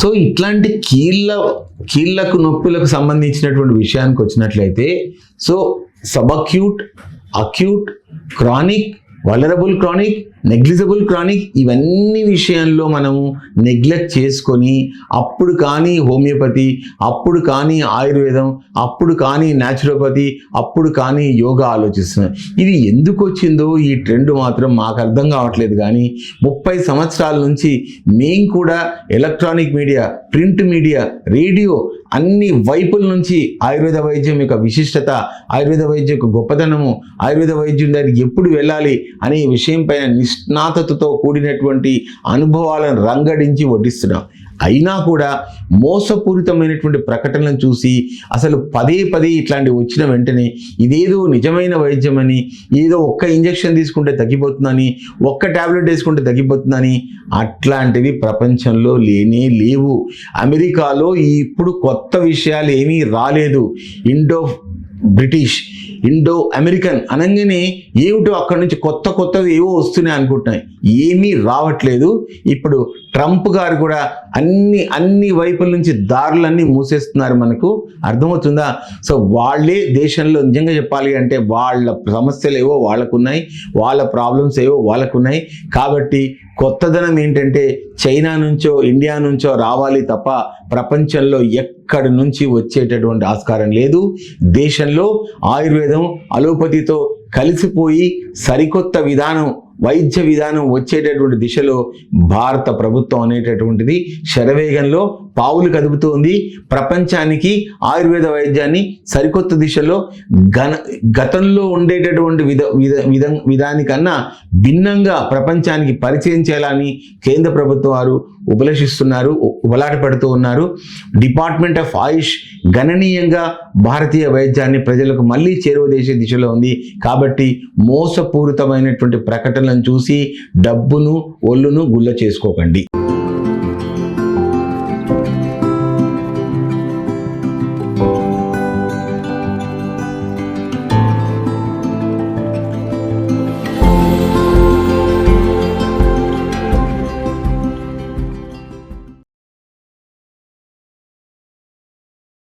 So ఇట్లాంటి కీళ్ళ కీళ్ళకు నొప్పులకు సంబంధించినటువంటి విషయానికి వచ్చినట్లయితే so subacute acute chronic vulnerable chronic negligible chronic ఇవన్నీ విషయంలో మనము నెగ్లెక్ట్ చేసుకొని అప్పుడు కానీ హోమియోపతి అప్పుడు కానీ ఆయుర్వేదం అప్పుడు కానీ న్యాచురోపతి అప్పుడు కానీ యోగా ఆలోచిస్తున్నాం. ఇది ఎందుకు వచ్చిందో ఈ ట్రెండ్ మాత్రం మాకు అర్థం కావట్లేదు కానీ ముప్పై సంవత్సరాల నుంచి మేము కూడా electronic media print media radio అన్ని వైపుల నుంచి ఆయుర్వేద వైద్యం యొక్క విశిష్టత ఆయుర్వేద వైద్యం యొక్క గొప్పతనము ఆయుర్వేద వైద్యం దగ్గరికి ఎప్పుడు వెళ్ళాలి అనే విషయంపైన నిష్ణాతతో కూడినటువంటి అనుభవాలను రంగడించి వడ్డిస్తున్నాం. అయినా కూడా మోసపూరితమైనటువంటి ప్రకటనలను చూసి అసలు పదే పదే ఇట్లాంటివి వచ్చిన వెంటనే ఇదేదో నిజమైన వైద్యమని ఏదో ఒక్క ఇంజెక్షన్ తీసుకుంటే తగ్గిపోతుందని ఒక్క టాబ్లెట్ వేసుకుంటే తగ్గిపోతుందని అట్లాంటివి ప్రపంచంలో లేనే లేవు. అమెరికాలో ఇప్పుడు కొత్త విషయాలు ఏమీ రాలేదు. ఇండో బ్రిటిష్ ఇండో అమెరికన్ అనగానే ఏమిటో అక్కడి నుంచి కొత్త కొత్తవి ఏవో వస్తున్నాయి అనుకుంటున్నాయి. ఏమీ రావట్లేదు. ఇప్పుడు ట్రంప్ గారు కూడా అన్ని అన్ని వైపుల నుంచి దారులన్నీ మూసేస్తున్నారు మనకు. అర్థమవుతుందా? సో వాళ్ళే దేశంలో నిజంగా చెప్పాలి అంటే వాళ్ళ సమస్యలు ఏవో వాళ్ళకున్నాయి వాళ్ళ ప్రాబ్లమ్స్ ఏవో వాళ్ళకున్నాయి. కాబట్టి కొత్తదనం ఏంటంటే చైనా నుంచో ఇండియా నుంచో రావాలి తప్ప ప్రపంచంలో ఎక్కడి నుంచి వచ్చేటటువంటి ఆస్కారం లేదు. దేశంలో ఆయుర్వేదం అలోపతితో కలిసిపోయి సరికొత్త విధానం వైద్య విధానం వచ్చేటటువంటి దిశలో భారత ప్రభుత్వం అనేటటువంటిది శరవేగంలో పావులు కదుపుతోంది. ప్రపంచానికి ఆయుర్వేద వైద్యాన్ని సరికొత్త దిశలో గన గతంలో ఉండేటటువంటి విధ విధ విధ విధానికన్నా భిన్నంగా ప్రపంచానికి పరిచయం చేయాలని కేంద్ర ప్రభుత్వం వారు ఉపలక్షిస్తున్నారు ఉపలాట పడుతూ ఉన్నారు. డిపార్ట్మెంట్ ఆఫ్ ఆయుష్ గణనీయంగా భారతీయ వైద్యాన్ని ప్రజలకు మళ్ళీ చేరువదేసే దిశలో ఉంది. కాబట్టి మోసపూరితమైనటువంటి ప్రకటన ప్రకటనలను చూసి డబ్బును ఒళ్ళును గుల్ల చేసుకోకండి.